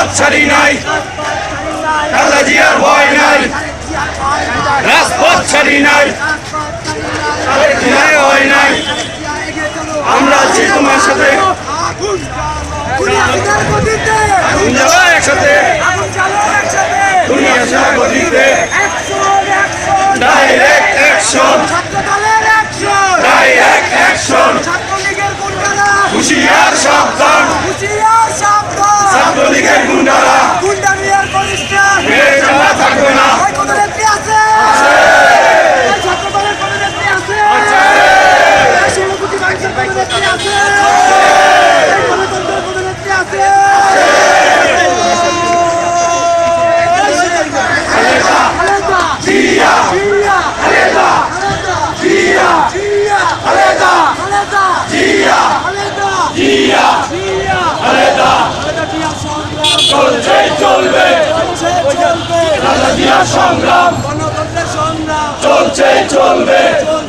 রাজপথ ছাড়ি নাই। খালেদা জিয়ার ভয় নাই। রাজপথ ছাড়ি নাই। হয় নাই। আমরা আছি তোমার সাথে। একসাথে। দুনিয়া সাগরিতে খালেদা গণতন্ত্রের সংগ্রাম। চলছে চলবে। সংগ্রাম